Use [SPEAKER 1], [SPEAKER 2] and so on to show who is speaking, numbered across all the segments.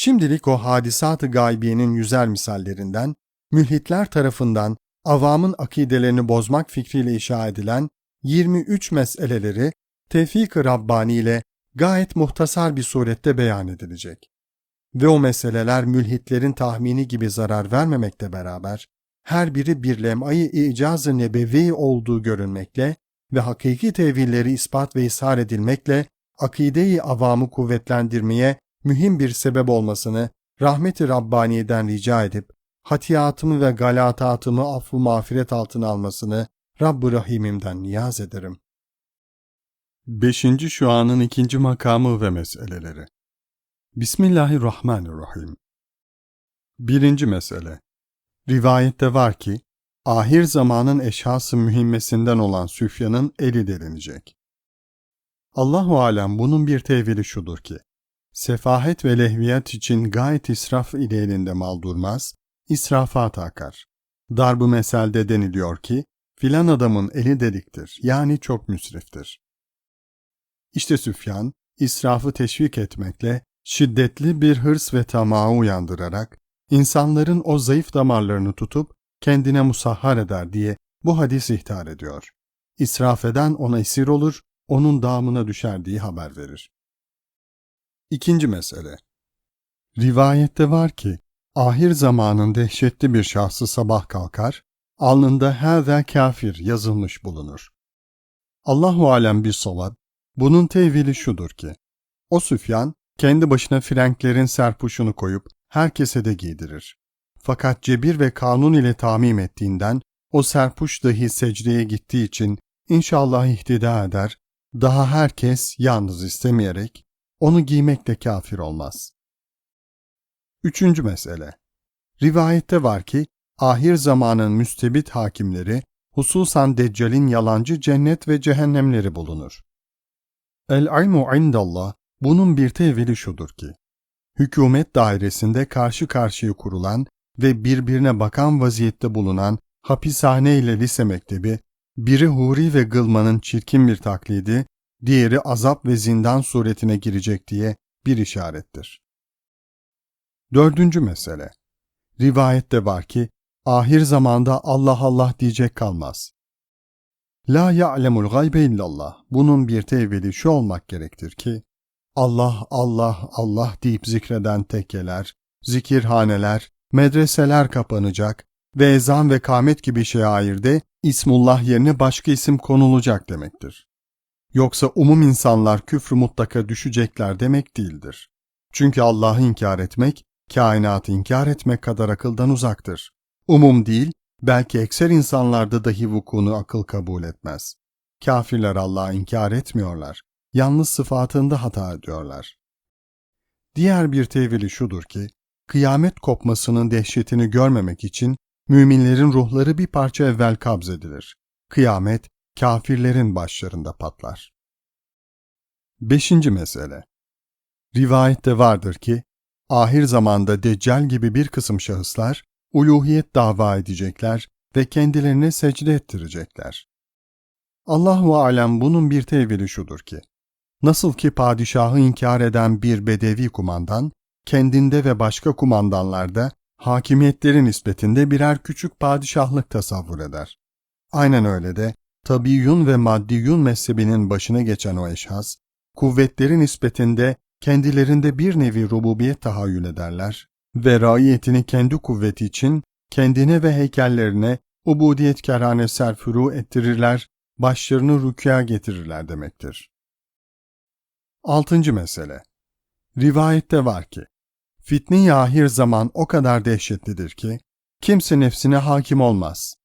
[SPEAKER 1] Şimdilik o hadisat-ı gaybiyenin yüzer misallerinden, mülhitler tarafından avamın akidelerini bozmak fikriyle inşa edilen 23 meseleleri Tevfik-ı Rabbani ile gayet muhtasar bir surette beyan edilecek. Ve o meseleler mülhitlerin tahmini gibi zarar vermemekle beraber, her biri bir lem'ayı icaz-ı nebevi olduğu görünmekle ve hakiki tevilleri ispat ve ishar edilmekle akide-i avamı kuvvetlendirmeye mühim bir sebep olmasını rahmeti Rabbani'den rica edip, hatiyatımı ve galatatımı affı mağfiret altına almasını Rabb-ı Rahim'imden niyaz ederim. Beşinci şuanın ikinci makamı ve meseleleri Bismillahirrahmanirrahim Birinci mesele Rivayette var ki, ahir zamanın eşhası mühimmesinden olan Süfyan'ın eli delinecek. Allahu alem bunun bir tevili şudur ki, sefahet ve lehviyat için gayet israf ile elinde mal durmaz, israfat akar. Darbu meselde deniliyor ki, filan adamın eli deliktir, yani çok müsriftir. İşte Süfyan, israfı teşvik etmekle, şiddetli bir hırs ve tamağı uyandırarak, insanların o zayıf damarlarını tutup kendine musahhar eder diye bu hadis ihtar ediyor. İsraf eden ona esir olur, onun damına düşer diye haber verir. İkinci mesele Rivayette var ki, ahir zamanın dehşetli bir şahsı sabah kalkar, alnında hâzâ kafir yazılmış bulunur. Allahu alem bir savat, bunun tevili şudur ki, o Süfyan, kendi başına frenklerin serpuşunu koyup herkese de giydirir. Fakat cebir ve kanun ile tamim ettiğinden o serpuş dahi secdeye gittiği için inşallah ihtida eder, daha herkes yalnız istemeyerek onu giymekle kafir olmaz. Üçüncü mesele Rivayette var ki, ahir zamanın müstebit hakimleri, hususan Deccal'in yalancı cennet ve cehennemleri bulunur. El-ilmu indallah, bunun bir tevili şudur ki, hükümet dairesinde karşı karşıya kurulan ve birbirine bakan vaziyette bulunan hapishane ile lise mektebi, biri huri ve gılmanın çirkin bir taklidi, diğeri azap ve zindan suretine girecek diye bir işarettir. Dördüncü mesele Rivayette var ki, ahir zamanda Allah Allah diyecek kalmaz. La ya'lemul gaybe illallah. Bunun bir tevili şu olmak gerektir ki, Allah, Allah, Allah deyip zikreden tekkeler, zikirhaneler, medreseler kapanacak ve ezan ve kamet gibi şairde İsmullah yerine başka isim konulacak demektir. Yoksa umum insanlar küfrü mutlaka düşecekler demek değildir. Çünkü Allah'ı inkar etmek, kainatı inkar etmek kadar akıldan uzaktır. Umum değil, belki ekser insanlarda dahi vukunu akıl kabul etmez. Kafirler Allah'ı inkar etmiyorlar. Yalnız sıfatında hata ediyorlar. Diğer bir tevili şudur ki, kıyamet kopmasının dehşetini görmemek için müminlerin ruhları bir parça evvel kabzedilir. Kıyamet, kafirlerin başlarında patlar. Beşinci mesele Rivayette vardır ki, ahir zamanda Deccal gibi bir kısım şahıslar, uluhiyet dava edecekler ve kendilerine secde ettirecekler. Allahu alem bunun bir tevili şudur ki, nasıl ki padişahı inkar eden bir bedevi kumandan, kendinde ve başka kumandanlarda hakimiyetleri nispetinde birer küçük padişahlık tasavvur eder. Aynen öyle de tabiyyun ve maddiyun mezhebinin başına geçen o eşhas, kuvvetleri nispetinde kendilerinde bir nevi rububiyet tahayyül ederler ve raiyetini kendi kuvveti için kendine ve heykellerine ubudiyet kerhane serfuru ettirirler, başlarını rükûa getirirler demektir. Altıncı mesele Rivayette var ki, fitne-i ahir zaman o kadar dehşetlidir ki, kimse nefsine hakim olmaz.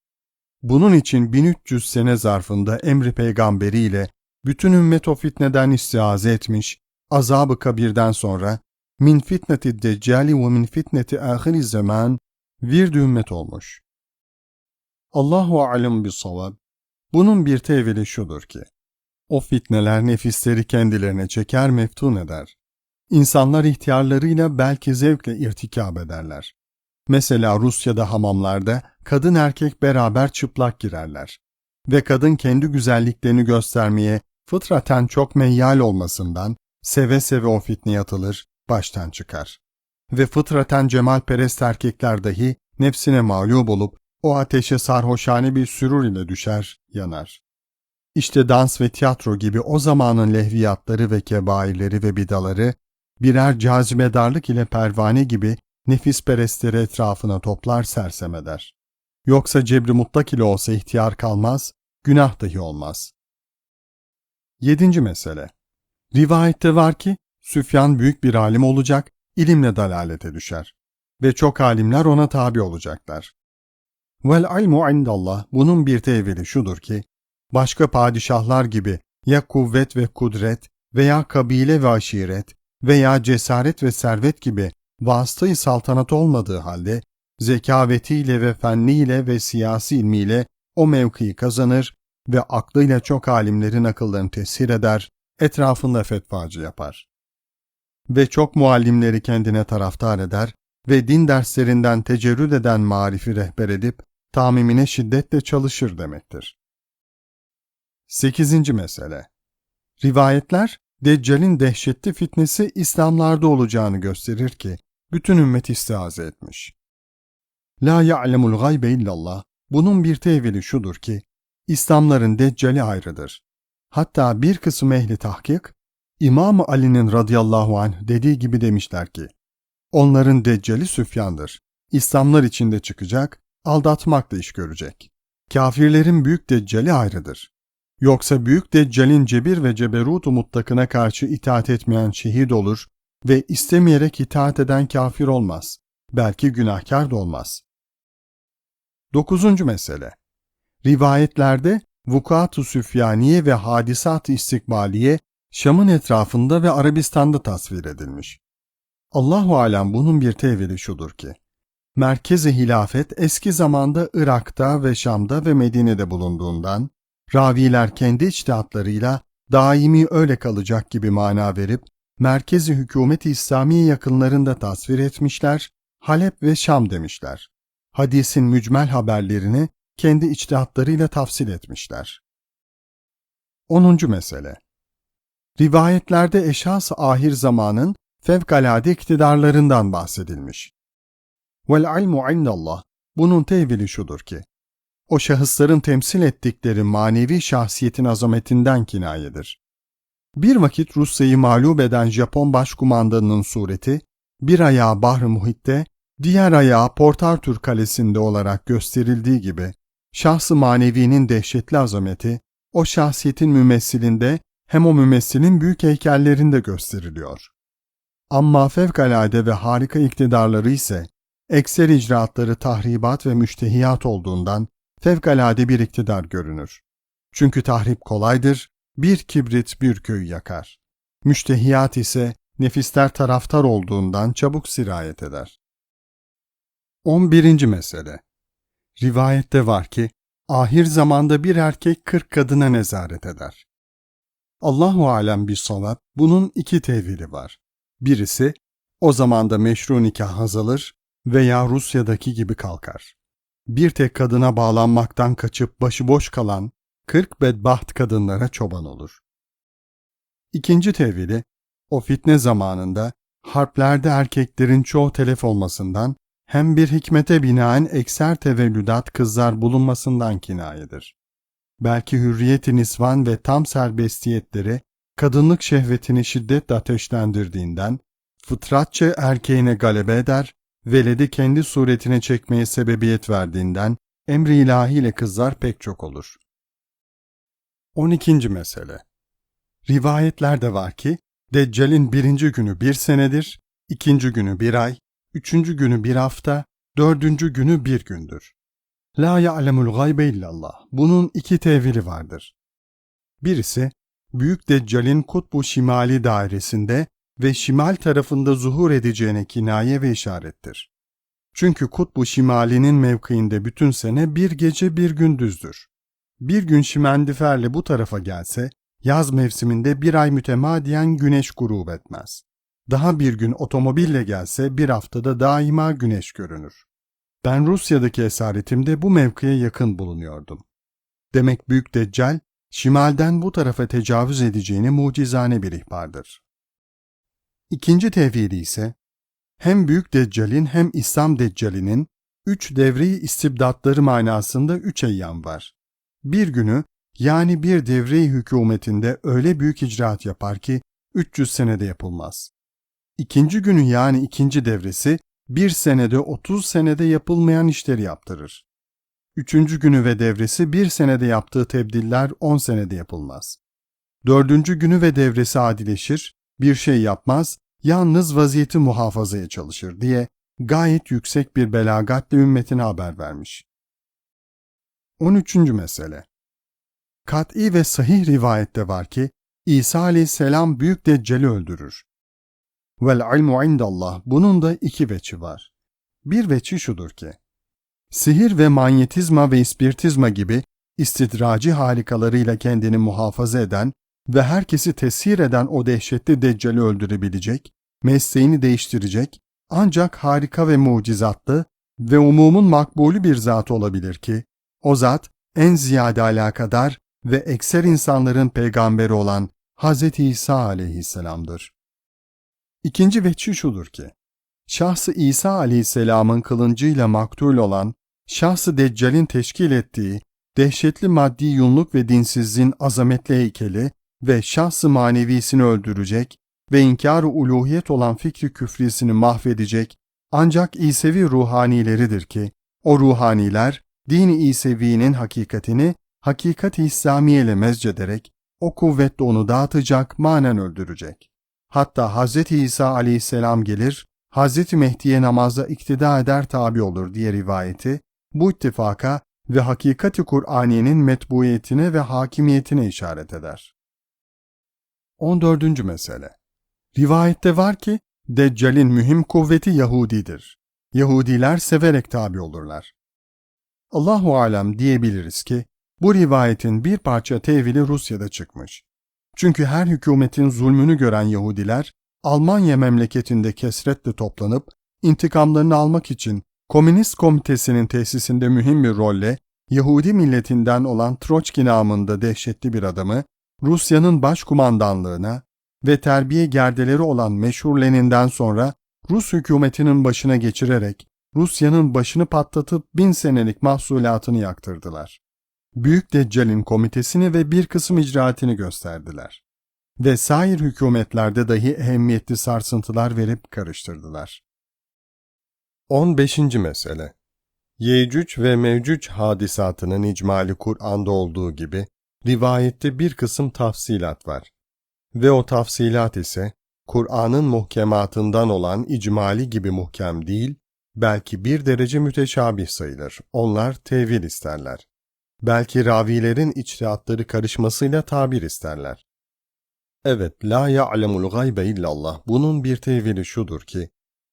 [SPEAKER 1] Bunun için 1300 sene zarfında emri peygamberiyle bütün ümmet o fitneden istiaze etmiş, azabı kabirden sonra min fitneti deccali ve min fitneti ahiri zaman bir ümmet olmuş. Allahu alem bis savab. Bunun bir tevili şudur ki, o fitneler nefisleri kendilerine çeker meftun eder. İnsanlar ihtiyarlarıyla belki zevkle irtikab ederler. Mesela Rusya'da hamamlarda kadın erkek beraber çıplak girerler. Ve kadın kendi güzelliklerini göstermeye fıtraten çok meyyal olmasından seve seve o fitneye atılır, baştan çıkar. ve fıtraten cemalperest erkekler dahi nefsine mağlup olup o ateşe sarhoşane bir sürur ile düşer, yanar. İşte dans ve tiyatro gibi o zamanın lehviyatları ve kebairleri ve bidaları birer cazibedarlık ile pervane gibi nefis perestleri etrafına toplar sersem eder. Yoksa cebri mutlak ile olsa ihtiyar kalmaz, günah dahi olmaz. Yedinci mesele Rivayette var ki, Süfyan büyük bir alim olacak, ilimle dalalete düşer. Ve çok alimler ona tabi olacaklar. Vel ilmu indallah bunun bir tevili şudur ki, başka padişahlar gibi ya kuvvet ve kudret veya kabile ve aşiret veya cesaret ve servet gibi vasıtayı saltanat olmadığı halde zekavetiyle ve fenniyle ve siyasi ilmiyle o mevkiyi kazanır ve aklıyla çok alimlerin akıllarını tesir eder, etrafında fetvacı yapar. Ve çok muallimleri kendine taraftar eder ve din derslerinden tecerrüd eden marifi rehber edip tamimine şiddetle çalışır demektir. 8. mesele Rivayetler, Deccal'in dehşetli fitnesi İslamlarda olacağını gösterir ki, bütün ümmet istiaze etmiş. La ya'lemul gaybe illallah, bunun bir tevili şudur ki, İslamların Deccali ayrıdır. Hatta bir kısım ehli tahkik, İmam Ali'nin radıyallahu anh dediği gibi demişler ki, onların Deccali Süfyan'dır. İslamlar içinde çıkacak, aldatmakla iş görecek. Kafirlerin büyük Deccali ayrıdır. Yoksa büyük Deccal'in cebir ve ceberut mutlakına karşı itaat etmeyen şehit olur ve istemeyerek itaat eden kafir olmaz. Belki günahkar da olmaz. Dokuzuncu mesele Rivayetlerde vukuat-ı süfyaniye ve hadisat-ı istikbaliye Şam'ın etrafında ve Arabistan'da tasvir edilmiş. Allahu alem bunun bir tevili şudur ki, merkezi hilafet eski zamanda Irak'ta ve Şam'da ve Medine'de bulunduğundan, raviler kendi içtihatlarıyla daimi öyle kalacak gibi mana verip, merkezi hükümeti İslamiye yakınlarında tasvir etmişler, Halep ve Şam demişler. Hadisin mücmel haberlerini kendi içtihatlarıyla tafsil etmişler. 10. mesele Rivayetlerde eşas ahir zamanın fevkalade iktidarlarından bahsedilmiş. Vel ilmu indallah bunun tevili şudur ki, o şahısların temsil ettikleri manevi şahsiyetin azametinden kinayedir. Bir vakit Rusya'yı mağlup eden Japon başkumandanının sureti, bir ayağı Bahr-ı Muhit'te, diğer ayağı Port Arthur Kalesi'nde olarak gösterildiği gibi, şahsı manevinin dehşetli azameti, o şahsiyetin mümessilinde hem o mümessilin büyük heykellerinde gösteriliyor. Ama fevkalade ve harika iktidarları ise, ekser icraatları tahribat ve müştehiyat olduğundan fevkalade bir iktidar görünür. Çünkü tahrip kolaydır, bir kibrit bir köyü yakar. Müştehiyat ise nefisler taraftar olduğundan çabuk sirayet eder. 11. mesele Rivayette var ki, ahir zamanda bir erkek kırk kadına nezaret eder. Allahu alem bir salat, bunun iki tevili var. Birisi, o zamanda meşru nikah azalır veya Rusya'daki gibi kalkar. Bir tek kadına bağlanmaktan kaçıp başıboş kalan kırk bedbaht kadınlara çoban olur. İkinci tevili, o fitne zamanında harplerde erkeklerin çoğu telef olmasından hem bir hikmete binaen ekser tevellüdat kızlar bulunmasından kinayedir. Belki hürriyet-i nisvan ve tam serbestiyetleri kadınlık şehvetini şiddetle ateşlendirdiğinden, fıtratça erkeğine galebe eder, veledi kendi suretine çekmeye sebebiyet verdiğinden, emri ilahi ile kızlar pek çok olur. 12. mesele Rivayetlerde var ki, Deccal'in birinci günü bir senedir, ikinci günü bir ay, üçüncü günü bir hafta, dördüncü günü bir gündür. La ya'lemul gaybe illallah. Bunun iki tevili vardır. Birisi, Büyük Deccal'in kutbu şimali dairesinde ve şimal tarafında zuhur edeceğine kinaye ve işarettir. Çünkü kutbu şimalinin mevkiinde bütün sene bir gece bir gündüzdür. Bir gün şimendiferle bu tarafa gelse, yaz mevsiminde bir ay mütemadiyen güneş grup etmez. Daha bir gün otomobille gelse bir haftada daima güneş görünür. Ben Rusya'daki esaretimde bu mevkiye yakın bulunuyordum. Demek Büyük Deccal, şimalden bu tarafa tecavüz edeceğini mucizane bir ihbardır. İkinci tevhidi ise, hem Büyük Deccal'in hem İslam Deccal'inin üç devreyi istibdatları manasında üç eyyam var. Bir günü yani bir devreyi hükümetinde öyle büyük icraat yapar ki 300 senede yapılmaz. İkinci günü yani ikinci devresi bir senede 30 senede yapılmayan işleri yaptırır. Üçüncü günü ve devresi bir senede yaptığı tebdiller 10 senede yapılmaz. Dördüncü günü ve devresi adileşir, bir şey yapmaz, yalnız vaziyeti muhafazaya çalışır diye gayet yüksek bir belagatla ümmetine haber vermiş. 13. mesele Kat'i ve sahih rivayette var ki İsa aleyhisselam büyük deccali öldürür. Vel ilmu indallah bunun da iki veçi var. Bir veçi şudur ki sihir ve manyetizma ve ispiritizma gibi istidraci harikalarıyla kendini muhafaza eden ve herkesi tesir eden o dehşetli deccali öldürebilecek, mesleğini değiştirecek, ancak harika ve mucizatlı ve umumun makbulü bir zat olabilir ki, o zat en ziyade alakadar ve ekser insanların peygamberi olan Hz. İsa aleyhisselamdır. İkinci veçi şudur ki, şahsı İsa aleyhisselamın kılıncıyla maktul olan, şahsı Deccal'in teşkil ettiği dehşetli maddi yunluk ve dinsizliğin azametli heykeli ve şahsı manevisini öldürecek ve inkar-ı uluhiyet olan fikri küfrisini mahvedecek ancak İsevi ruhanileridir ki, o ruhaniler dini İsevi'nin hakikatini hakikat-i İslamiye ile mezcederek o kuvvetle onu dağıtacak, manen öldürecek. Hatta Hz. İsa aleyhisselam gelir, Hz. Mehdi'ye namazda iktida eder tabi olur diye rivayeti, bu ittifaka ve hakikati Kur'aniyenin metbuiyetine ve hakimiyetine işaret eder. 14. mesele Rivayette var ki, Deccal'in mühim kuvveti Yahudidir. Yahudiler severek tabi olurlar. Allahu alem diyebiliriz ki, bu rivayetin bir parça tevili Rusya'da çıkmış. Çünkü her hükümetin zulmünü gören Yahudiler, Almanya memleketinde kesretle toplanıp, intikamlarını almak için Komünist Komitesi'nin tesisinde mühim bir rolle, Yahudi milletinden olan Troçki namında dehşetli bir adamı, Rusya'nın başkumandanlığına ve terbiye gerdeleri olan meşhur Lenin'den sonra Rus hükümetinin başına geçirerek Rusya'nın başını patlatıp bin senelik mahsulatını yaktırdılar. Büyük Deccal'in komitesini ve bir kısım icraatini gösterdiler. Ve sair hükümetlerde dahi ehemmiyetli sarsıntılar verip karıştırdılar. 15. mesele Yecüc ve Mevcüc hadisatının icmali Kur'an'da olduğu gibi rivayette bir kısım tafsilat var. Ve o tafsilat ise Kur'an'ın muhkematından olan icmali gibi muhkem değil, belki bir derece müteşabih sayılır. Onlar tevil isterler. Belki ravilerin içtihatları karışmasıyla tabir isterler. Evet, la ya'lemul gaybe illallah. Bunun bir tevili şudur ki,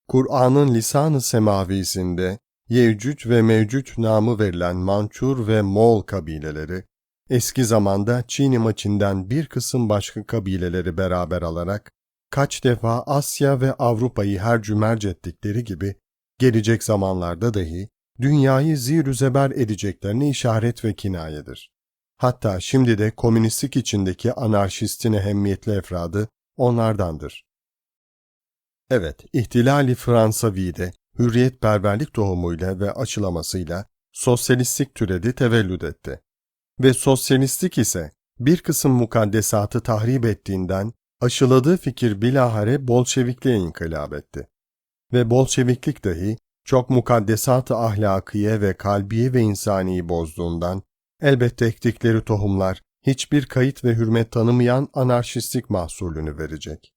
[SPEAKER 1] Kur'an'ın lisan-ı semavisinde Yevcüc ve Mevcüc namı verilen Mançur ve Moğol kabileleri, eski zamanda Çin maçinden bir kısım başka kabileleri beraber alarak, kaç defa Asya ve Avrupa'yı hercümerc ettikleri gibi, gelecek zamanlarda dahi dünyayı zir zeber edeceklerine işaret ve kinayedir. Hatta şimdi de komünistlik içindeki anarşistin ehemmiyetli efradı onlardandır. Evet, ihtilali Fransavi'de hürriyetperverlik tohumuyla ve açılamasıyla sosyalistlik türedi tevellüd etti. Ve sosyalistlik ise bir kısım mukaddesatı tahrip ettiğinden aşıladığı fikir bilahare Bolşevikliğe inkılap etti. Ve Bolşeviklik dahi çok mukaddesat-ı ahlakiye ve kalbiye ve insaniyi bozduğundan elbette ektikleri tohumlar hiçbir kayıt ve hürmet tanımayan anarşistlik mahsulünü verecek.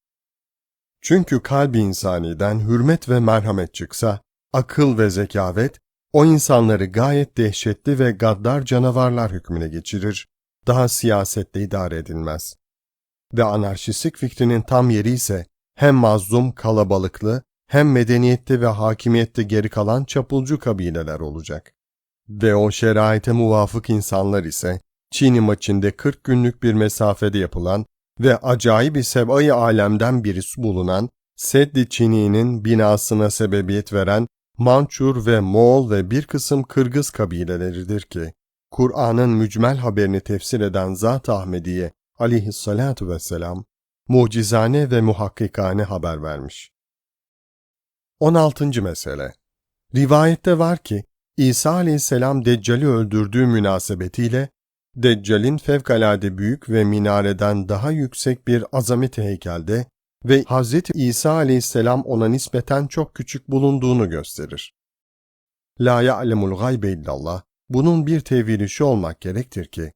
[SPEAKER 1] Çünkü kalbi insaniden hürmet ve merhamet çıksa, akıl ve zekavet, o insanları gayet dehşetli ve gaddar canavarlar hükmüne geçirir, daha siyasette idare edilmez. Ve anarşistlik fikrinin tam yeri ise hem mazlum, kalabalıklı, hem medeniyette ve hakimiyette geri kalan çapulcu kabileler olacak. Ve o şeraite muvafık insanlar ise Çin maçinde 40 günlük bir mesafede yapılan ve acayip bir sebayı alemden birisi bulunan Seddi Çini'nin binasına sebebiyet veren Mançur ve Moğol ve bir kısım Kırgız kabileleridir ki, Kur'an'ın mücmel haberini tefsir eden Zat Ahmediye aleyhissalatu vesselam, mucizane ve muhakkikane haber vermiş. 16. mesele Rivayette var ki, İsa aleyhisselam Deccal'i öldürdüğü münasebetiyle, Deccal'in fevkalade büyük ve minareden daha yüksek bir azamet heykelde ve Hz. İsa aleyhisselam ona nispeten çok küçük bulunduğunu gösterir. La ya'lemul gaybe illallah, bunun bir tevili şu olmak gerektir ki,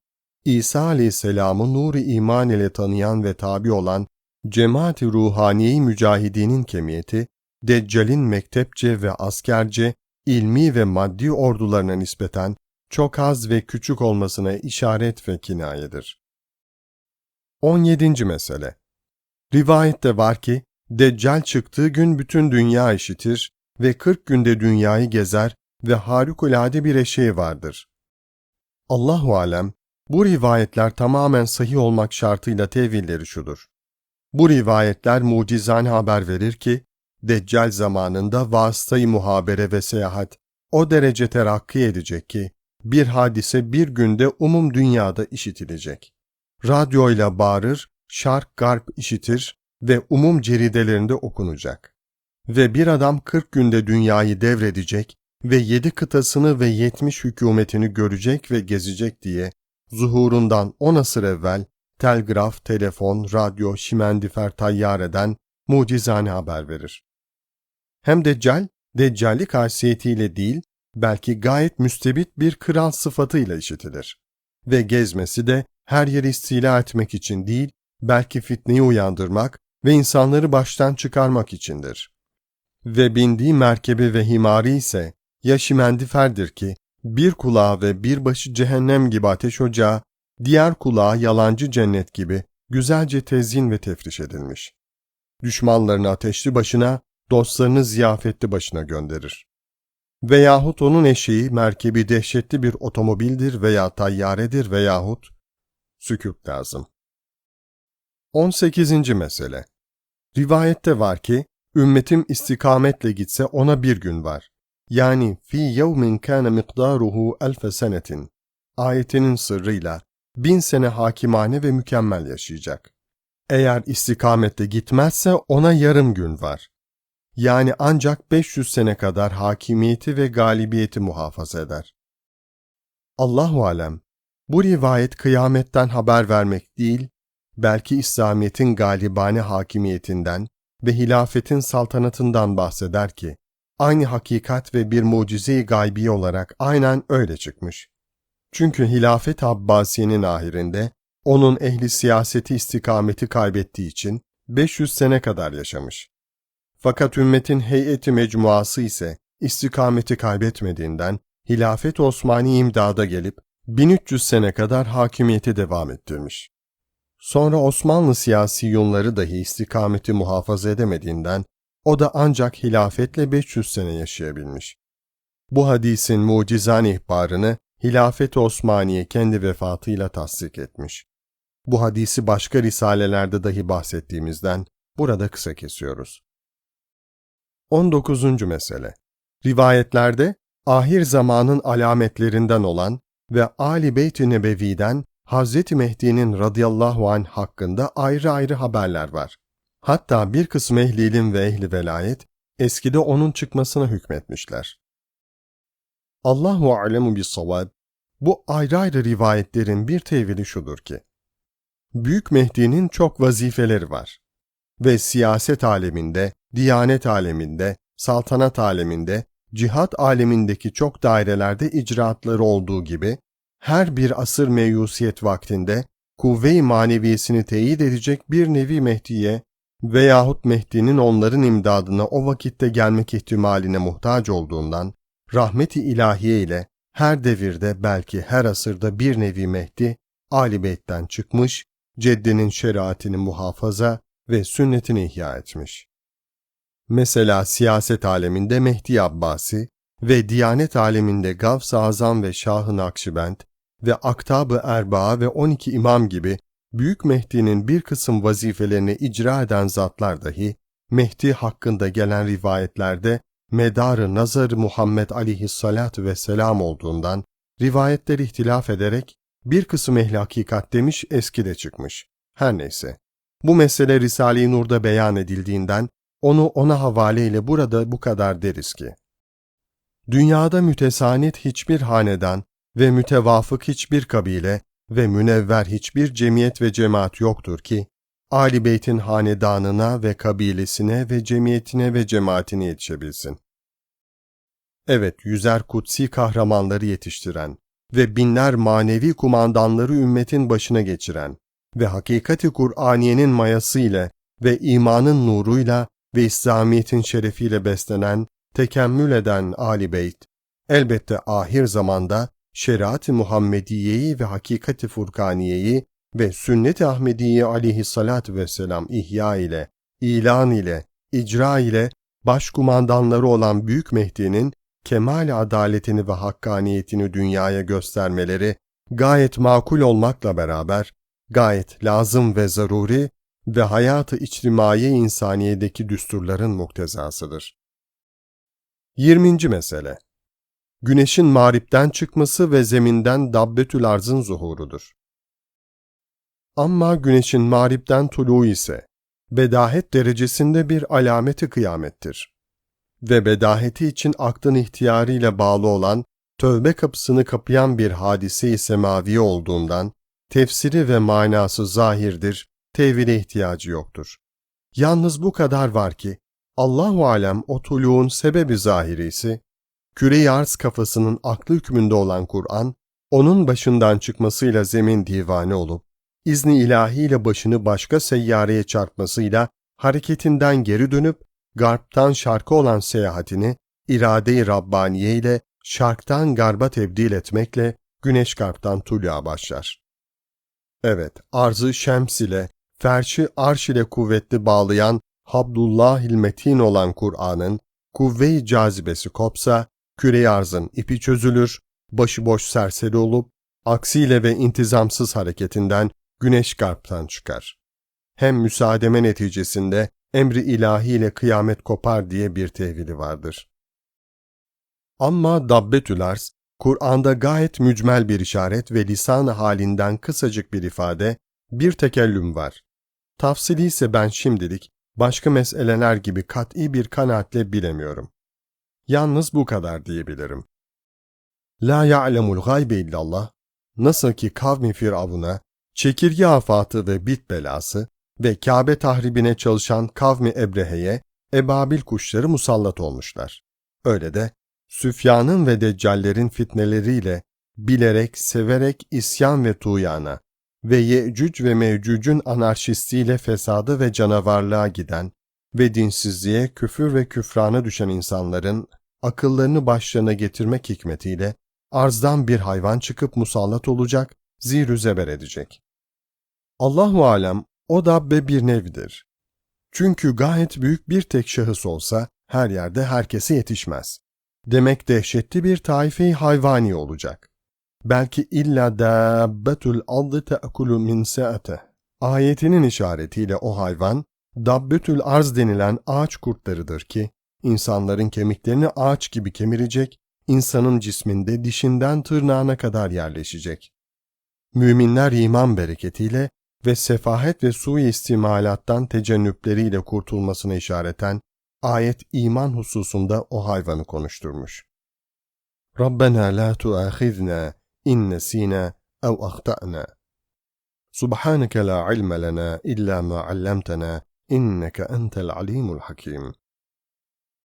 [SPEAKER 1] İsa aleyhisselamı nuru iman ile tanıyan ve tabi olan cemaati ruhaniye mücahidinin kemiyeti, Deccal'in mektepçe ve askerce, ilmi ve maddi ordularına nispeten çok az ve küçük olmasına işaret ve kinayedir. 17. mesele Rivayette var ki, Deccal çıktığı gün bütün dünya işitir ve 40 günde dünyayı gezer ve harikulade bir eşeği vardır. Allahu alem, bu rivayetler tamamen sahih olmak şartıyla tevilleri şudur. Bu rivayetler mucizane haber verir ki, Deccal zamanında vasıtayı muhabere ve seyahat o derece terakki edecek ki, bir hadise bir günde umum dünyada işitilecek. Radyoyla bağırır, şark garp işitir ve umum ceridelerinde okunacak. Ve bir adam 40 günde dünyayı devredecek ve yedi kıtasını ve yetmiş hükümetini görecek ve gezecek diye zuhurundan on asır evvel telgraf, telefon, radyo, şimendifer tayyareden mucizane haber verir. Hem Deccal, Deccallik haysiyetiyle değil, belki gayet müstebit bir kral sıfatıyla işitilir. Ve gezmesi de her yeri istila etmek için değil, belki fitneyi uyandırmak ve insanları baştan çıkarmak içindir. Ve bindiği merkebi ve himari ise ya şimendiferdir ki, bir kulağı ve bir başı cehennem gibi ateş ocağı, diğer kulağı yalancı cennet gibi güzelce tezyin ve tefriş edilmiş. Düşmanlarını ateşli başına, dostlarını ziyafetli başına gönderir. Veyahut onun eşeği merkebi dehşetli bir otomobildir veya tayyaredir veyahut sükut lazım. 18. mesele Rivayette var ki, ümmetim istikametle gitse ona bir gün var. Yani fi yevmin kâne mikdaruhu elfe senetin. Ayetinin sırrıyla bin sene hakimane ve mükemmel yaşayacak. Eğer istikamette gitmezse ona yarım gün var. Yani ancak 500 sene kadar hakimiyeti ve galibiyeti muhafaza eder. Allahu alem, bu rivayet kıyametten haber vermek değil, belki İslamiyet'in galibane hakimiyetinden ve hilafetin saltanatından bahseder ki, aynı hakikat ve bir mucize-i gaybi olarak aynen öyle çıkmış. Çünkü hilafet Abbasiye'nin ahirinde onun ehli siyaseti istikameti kaybettiği için 500 sene kadar yaşamış. Fakat ümmetin heyeti mecmuası ise istikameti kaybetmediğinden hilafet Osmani imdada gelip 1300 sene kadar hakimiyeti devam ettirmiş. Sonra Osmanlı siyasi yunları dahi istikameti muhafaza edemediğinden o da ancak hilafetle 500 sene yaşayabilmiş. Bu hadisin mucizan ihbarını Hilafet Osmaniye kendi vefatıyla tasdik etmiş. Bu hadisi başka risalelerde dahi bahsettiğimizden burada kısa kesiyoruz. 19. mesele Rivayetlerde ahir zamanın alametlerinden olan ve Ali Beyt-i Nebevi'den Hz. Mehdi'nin radıyallahu anh hakkında ayrı ayrı haberler var. Hatta bir kısım ehli ilim ve ehli velayet eskide onun çıkmasına hükmetmişler. Allahu alemu bis savab. Bu ayrı ayrı rivayetlerin bir tevili şudur ki, Büyük Mehdi'nin çok vazifeleri var ve siyaset aleminde, diyanet aleminde, saltanat aleminde, cihat alemindeki çok dairelerde icraatları olduğu gibi, her bir asır meyusiyet vaktinde kuvve-i maneviyesini teyit edecek bir nevi Mehdi'ye veyahut Mehdi'nin onların imdadına o vakitte gelmek ihtimaline muhtaç olduğundan, rahmeti ilahiye ile her devirde belki her asırda bir nevi Mehdi, Ali Beyt'ten çıkmış, ceddinin şeriatini muhafaza ve sünnetini ihya etmiş. Mesela siyaset aleminde Mehdi Abbasi ve Diyanet aleminde Gavs-ı Azam ve Şah-ı Nakşibend ve Aktab-ı Erbaa ve 12 imam gibi Büyük Mehdi'nin bir kısım vazifelerini icra eden zatlar dahi, Mehdi hakkında gelen rivayetlerde medarı nazar Muhammed aleyhissalatü vesselam olduğundan, rivayetler ihtilaf ederek bir kısım ehli hakikat demiş eski de çıkmış. Her neyse. Bu mesele Risale-i Nur'da beyan edildiğinden
[SPEAKER 2] onu ona havaleyle burada bu kadar deriz ki, Dünyada mütesanit hiçbir hanedan ve mütevafık hiçbir kabile ve münevver hiçbir cemiyet ve cemaat yoktur ki, Ali Beyt'in hanedanına ve kabilesine ve cemiyetine ve cemaatine yetişebilsin. Evet, yüzer kutsi kahramanları yetiştiren ve binler manevi kumandanları ümmetin başına geçiren ve hakikati Kur'aniyenin mayası ile ve imanın nuruyla ve İslamiyet'in şerefiyle beslenen, tekemmül eden Ali Beyt, elbette ahir zamanda şeriat-ı Muhammediye'yi ve hakikati Furkaniye'yi ve sünnet-i Ahmediye aleyhissalatü vesselam ihya ile, ilan ile, icra ile başkumandanları olan Büyük Mehdi'nin kemal adaletini ve hakkaniyetini dünyaya göstermeleri gayet makul olmakla beraber gayet lazım ve zaruri ve hayatı içtimai insaniyedeki düsturların muktezasıdır. 20. mesele Güneşin mağripten çıkması ve zeminden dabbetül arzın zuhurudur. Ama güneşin mağripten tuluğu ise bedahet derecesinde bir alameti kıyamettir. Ve bedaheti için aklın ihtiyarıyla bağlı olan tövbe kapısını kapayan bir hadise-i semavi olduğundan tefsiri ve manası zahirdir, tevhile ihtiyacı yoktur. Yalnız bu kadar var ki Allahu alem o tuluğun sebebi zahirisi, küre arz kafasının aklı hükmünde olan Kur'an, onun başından çıkmasıyla zemin divane olup, izni ilahiyle başını başka seyyareye çarpmasıyla hareketinden geri dönüp, garptan şarka olan seyahatini irade-i Rabbaniye ile şarktan garba tebdil etmekle güneş garptan tuluğa başlar. Evet, arzı şems ile, ferşi arş ile kuvvetli bağlayan Habdullahil Metin olan Kur'an'ın kuvve-i cazibesi kopsa, küre arzın ipi çözülür, başıboş serseri olup, aksiyle ve intizamsız hareketinden güneş garptan çıkar. Hem müsaademe neticesinde emri ilahiyle kıyamet kopar diye bir tevhili vardır. Ama dabbetül arz, Kur'an'da gayet mücmel bir işaret ve lisan halinden kısacık bir ifade, bir tekellüm var. Tafsili ise ben şimdilik başka meseleler gibi kat'i bir kanaatle bilemiyorum. Yalnız bu kadar diyebilirim. La ya'lemul gaybe illallah, nasıl ki kavmi Firavun'a, çekirge afatı ve bit belası ve Kabe tahribine çalışan kavmi Ebrehe'ye ebabil kuşları musallat olmuşlar. Öyle de Süfyan'ın ve Deccallerin fitneleriyle bilerek, severek isyan ve tuğyana, ve Yecüc ve Mevcüc'ün anarşistiyle fesada ve canavarlığa giden ve dinsizliğe, küfür ve küfrana düşen insanların akıllarını başlarına getirmek hikmetiyle arzdan bir hayvan çıkıp musallat olacak, zirü zeber edecek. Allahu alem o dabbe bir nevdir. Çünkü gayet büyük bir tek şahıs olsa her yerde herkese yetişmez. Demek dehşetli bir taife hayvani olacak belki illa dabbetul ardı te'kulu min se'ate. Ayetinin işaretiyle o hayvan, dabbetül arz denilen ağaç kurtlarıdır ki, insanların kemiklerini ağaç gibi kemirecek, insanın cisminde dişinden tırnağına kadar yerleşecek. Müminler iman bereketiyle ve sefahet ve sui istimalattan tecennüpleriyle kurtulmasına işareten ayet iman hususunda o hayvanı konuşturmuş. Rabbena la tuahizna إن نسينا أو أخطأنا. سبحانك لا علم لنا إلا ما علمتنا إنك أنت العليم الحكيم.